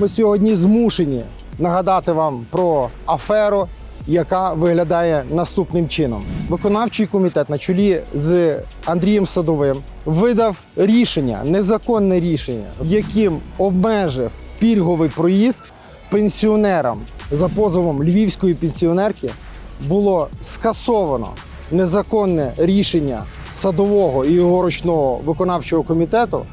Ми сьогодні змушені нагадати вам про аферу, яка виглядає наступним чином. Виконавчий комітет на чолі з Андрієм Садовим видав рішення, незаконне рішення, яким обмежив пільговий проїзд пенсіонерам за позовом львівської пенсіонерки було скасовано незаконне рішення садового і його ручного виконавчого комітету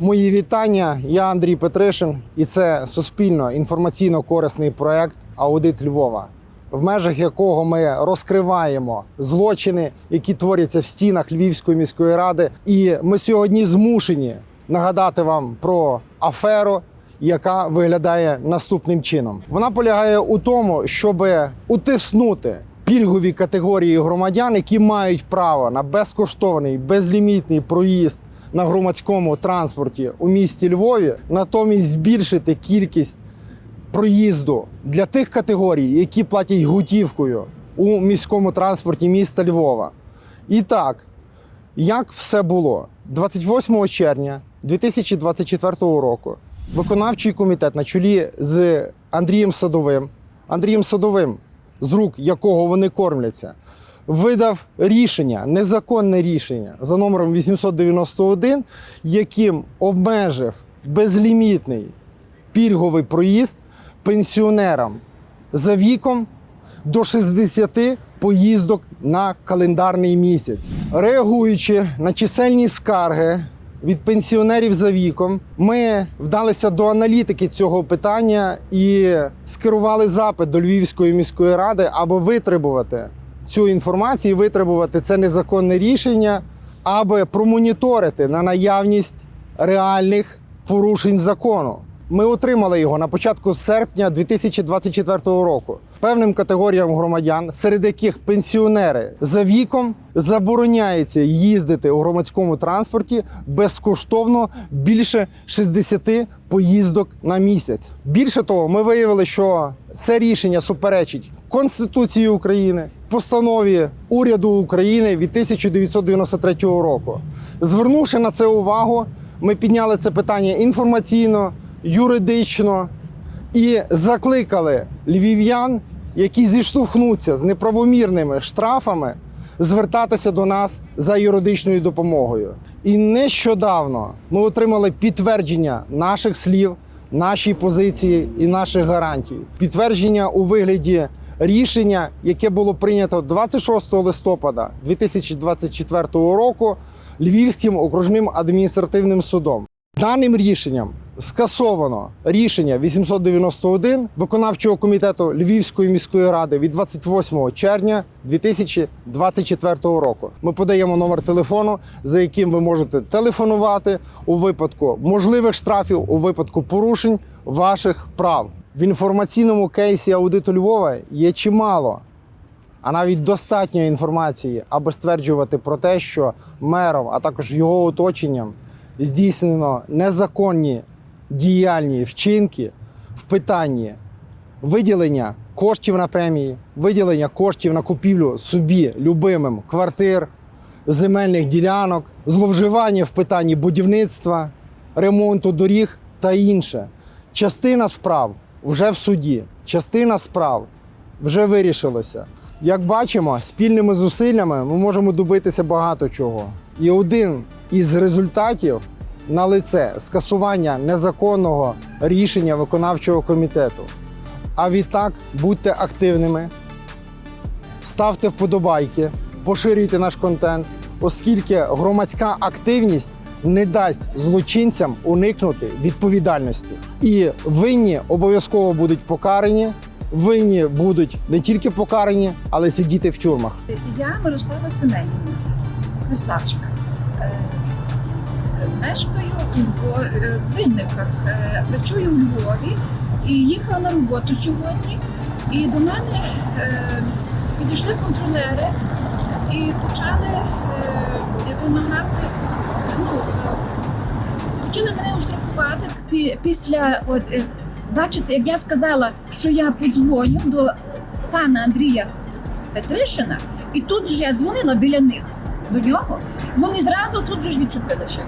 Мої вітання. Я Андрій Петришин, і це суспільно інформаційно корисний проект Аудит Львова, в межах якого ми розкриваємо злочини, які творяться в стінах Львівської міської ради. І ми сьогодні змушені нагадати вам про аферу. Яка виглядає наступним чином? Вона полягає у тому, щоб утиснути пільгові категорії громадян, які мають право на безкоштовний безлімітний проїзд на громадському транспорті у місті Львові, натомість збільшити кількість проїзду для тих категорій, які платять готівкою у міському транспорті міста Львова. І так, як все було 28 червня 2024 року, виконавчий комітет на чолі з Андрієм Садовим, Андрієм Садовим, з рук якого вони кормляться, видав рішення, незаконне рішення за номером 891, яким обмежив безлімітний пільговий проїзд пенсіонерам за віком до 60 поїздок на календарний місяць. Реагуючи на чисельні скарги від пенсіонерів за віком, ми вдалися до аналітики цього питання і скерували запит до Львівської міської ради, аби витребувати цю інформацію, і витребувати це незаконне рішення, аби промоніторити на наявність реальних порушень закону. Ми отримали його на початку серпня 2024 року певним категоріям громадян, серед яких пенсіонери за віком забороняється їздити у громадському транспорті безкоштовно більше 60 поїздок на місяць. Більше того, ми виявили, що це рішення суперечить Конституції України, постанові уряду України від 1993 року. Звернувши на це увагу, ми підняли це питання інформаційно, юридично і закликали львів'ян, які зіштовхнуться з неправомірними штрафами, звертатися до нас за юридичною допомогою. І нещодавно ми отримали підтвердження наших слів, нашої позиції і наших гарантій. Підтвердження у вигляді рішення, яке було прийнято 26 листопада 2024 року Львівським окружним адміністративним судом. Даним рішенням скасовано рішення 891 виконавчого комітету Львівської міської ради від 28 червня 2024 року. Ми подаємо номер телефону, за яким ви можете телефонувати у випадку можливих штрафів, у випадку порушень ваших прав. В інформаційному кейсі аудиту Львова є чимало а навіть достатньо інформації, аби стверджувати про те, що мером, а також його оточенням здійснено незаконні діяльні вчинки в питанні виділення коштів на премії, виділення коштів на купівлю собі любимим квартир, земельних ділянок, зловживання в питанні будівництва, ремонту доріг та інше. Частина справ вже в суді, частина справ вже вирішилося. Як бачимо, спільними зусиллями ми можемо добитися багато чого. І один із результатів на лице скасування незаконного рішення виконавчого комітету. А відтак будьте активними, ставте вподобайки, поширюйте наш контент, оскільки громадська активність не дасть злочинцям уникнути відповідальності. І винні обов'язково будуть покарані. Винні будуть не тільки покарані, але сидіти в тюрмах. Я Мирослава Семенівна, Миславчик. Е, Мешкаю у е, в Винниках, Е, працюю у Львові і їхала на роботу сьогодні. І до мене е, підійшли контролери і почали е, вимагати, е, хотіли мене оштрафувати після, от, е, бачите, як я сказала, що я подзвоню до пана Андрія Петришина, і тут же я дзвонила біля них. до нього, вони зразу тут же ж відчепилися.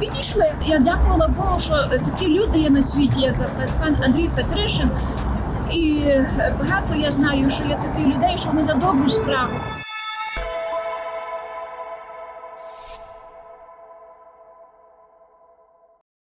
Підійшли. Я дякувала Богу, що е, такі люди є на світі, як пан Андрій Петришин. І е, багато я знаю, що є таких людей, що вони за добру справу.